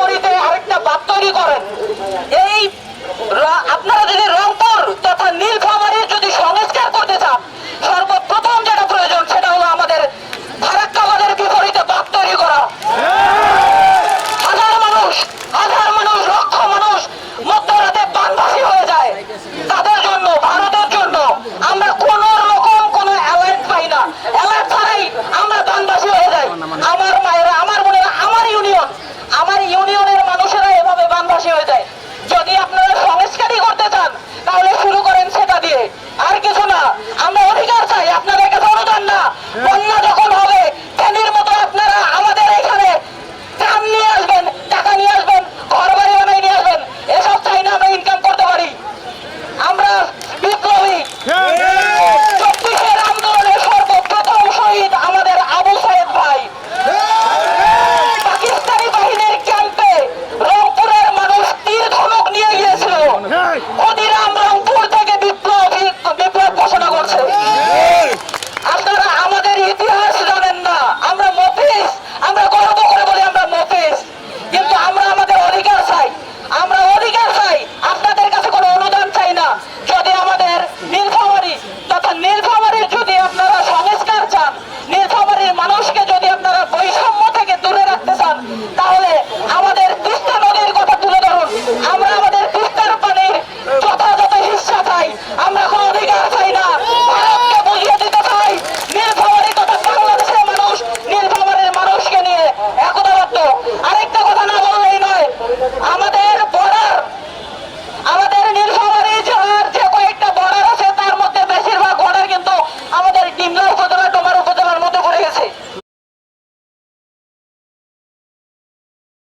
取り手 कशी होत आहे আমাদের তিস্তা নদীর কথা তুলে ধরুন।